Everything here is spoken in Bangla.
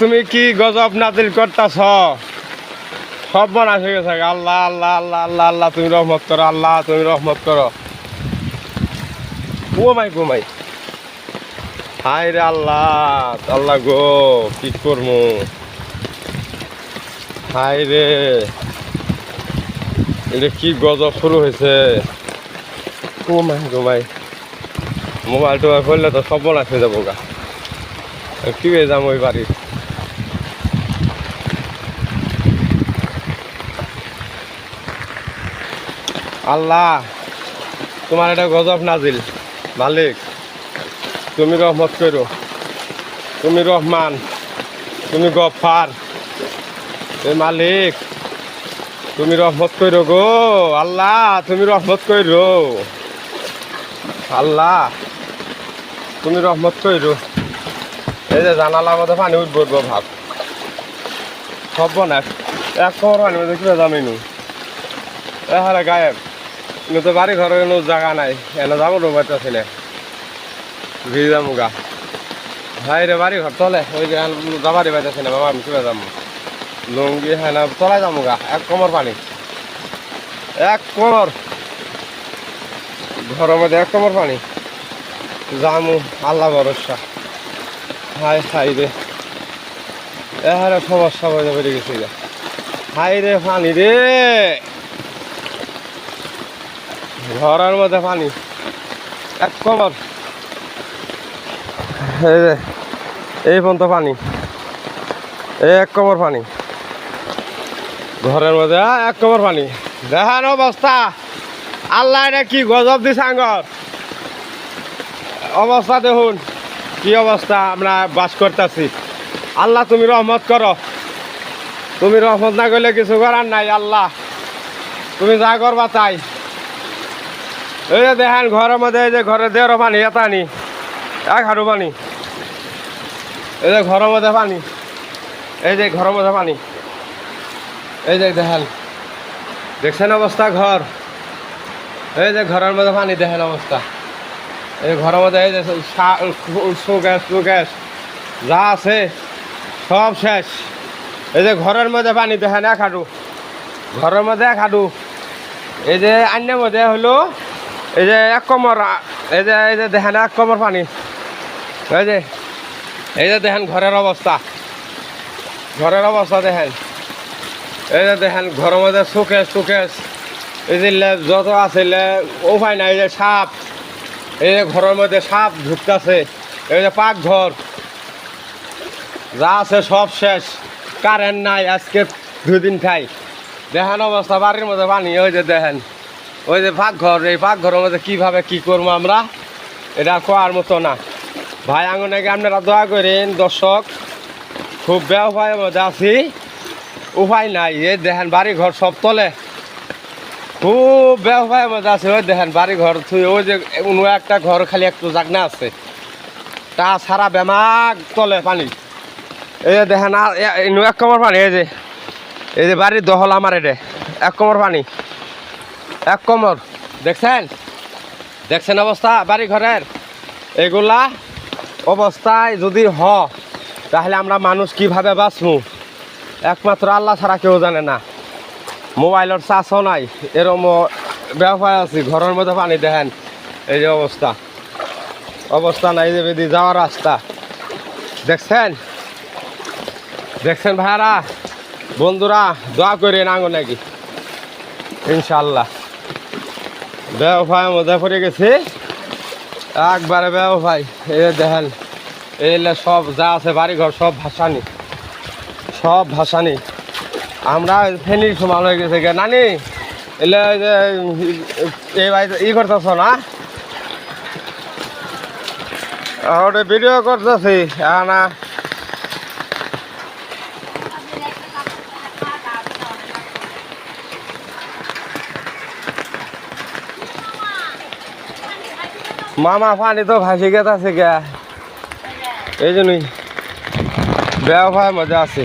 তুমি কি গজব নাজিল করতেছ? সব বনাশ হয়ে গেছে আল্লাহ আল্লাহ আল্লাহ আল্লাহ আল্লাহ, তুমি রহমত করো, আল্লাহ, তুমি রহমত করো। ঘুমাই ঘুমাই। হাই রে আল্লাহ আল্লাহ গো, কি করব হাই রে। এটা কি গজব শুরু হয়েছে? ঘুমাই ঘুমাই। মোবাইল টোবাইল করলে তো সব বনাশ হয়ে যাব গা। কি হয়ে যাব ওই বাড়ি আল্লাহ, তোমার এটা গজব নাজিল। মালিক, তুমি রহমত করো। তুমি রহমান, তুমি গফার। এ মালিক, তুমি রহমত করো গো। আল্লাহ, তুমি রহমত করো। আল্লাহ, তুমি রহমত করো। এই যে জানালার মধ্যে পানি উঠবো ভাব। সব না এক কমর পানি মধ্যে কীভাবে জানিনি। এ হারে গায়েব। তো বাড়ি ঘরে কোনো জায়গা নাই। এনে যাব তো পারতেছি না ভিড় যাব গা। ভাই রে বাড়ি ঘর চলে। ওই যে যাবারই পাইতেছি না বাবা, আমি কীভাবে যাব লুঙ্গি হ্যাঁ চলাই যাব গা। এক কমর পানি। এক কমর। ঘরের মধ্যে এক কমর পানি। যামু, আল্লাহ ভরসা। হাই হাই রে। এহারে সমস্যা হয়ে বেড়ে গেছে হাই রে, পানি রে। ঘরের মধ্যে পানি। এক কমর এই যে, এই পর্যন্ত পানি। এই এক কমর পানি। ঘরের মধ্যে এক কমর পানি। দেখান অবস্থা। আল্লাহ এটা কি গজব দিছে আঙ্গর। অবস্থা দেখুন, কি অবস্থা আমরা বাস করতেছি। আল্লাহ, তুমি রহমত করো। তুমি রহমত না করলে কিছু করার নাই, আল্লাহ। তুমি যা করবা তাই। এই যে দেখেন ঘরের মধ্যে, এই যে ঘরের দেড় পানি, এটা আনি। এক হাঁটু পানি। এই যে ঘরের মধ্যে পানি। এই যে ঘরের মধ্যে পানি। এই যে দেখেন। দেখছেন অবস্থা ঘর এই যে ঘরের মধ্যে পানি, দেখেন অবস্থা এই ঘরের মধ্যে এই যে গ্যাস গ্যাস যা আছে, সব শেষ। এই যে ঘরের মধ্যে পানি, দেখেন এক হাঁটু ঘরের মধ্যে এক হাঁটু এই যে আন্যের মধ্যে হলো এই যে এক কমর এই যে এই যে দেখেন, এক কমর পানি। এই যে এই যে দেখেন ঘরের অবস্থা। ঘরের অবস্থা দেখেন। এই যে দেখেন, ঘরের মধ্যে সুকেশ সুকেশ এই যে যত আছে উপায় নাই, এই যে সাপ। এই যে ঘরের মধ্যে সাপ ঢুকতেছে, এই যে পাকঘর। যা আছে সব শেষ। কারেন্ট নাই, আজকে দুদিন খাই। দেখেন অবস্থা, বাড়ির মধ্যে পানি ওই যে দেখেন। ওই যে পাকঘর, এই পাকঘরের মধ্যে কীভাবে কী করব আমরা? এটা কোয়ার মতো না। ভাই, আঙুনাকে আপনারা দয়া করেন, দর্শক। খুব ব্যবহারের মধ্যে আছি। উপায় নাই, এই দেখেন বাড়ি ঘর সব তলে। খুব ব্যবহারের মধ্যে আছে, ওই দেখেন বাড়ি ঘর থুই, ওই যে অন্য একটা ঘর খালি একটু জাগনা আছে। তা সারা বেমাক তলে পানি। এই যে দেখেন, আর এ- এক কমর পানি, এই যে এই যে বাড়ির দহল আমার এটা এক কমর পানি। এক কমর। দেখছেন? দেখছেন অবস্থা বাড়ি ঘরের এগুলা অবস্থায় যদি হ, তাহলে আমরা মানুষ কীভাবে বাঁচবো? একমাত্র আল্লাহ ছাড়া কেউ জানে না। মোবাইলের চাষও নাই, এরম ব্যবহার আছে, ঘরের মধ্যে পানি দেখেন, এই যে অবস্থা। অবস্থা নাই যে বেদি যাওয়ার রাস্তা। দেখছেন? দেখছেন ভাইয়ারা? বন্ধুরা, দোয়া করে নাঙ্গো নাকি? ইনশাল্লাহ ব্যবসায় মধ্যে করে গেছে। একবারে ব্যবসায় এই যে দেখেন এলে সব যা আছে বাড়িঘর, সব ভাসানি। সব ভাসানি। আমরা ফেনির সমান হয়ে গেছে গে নানি এলে এই বাড়িতে ই করতেছ না? ওটা ভিডিও করতেছি। না। মামা পানি তো ভাসি গেছে গে। এই জন্যই। ব্যবহার মজা আছে।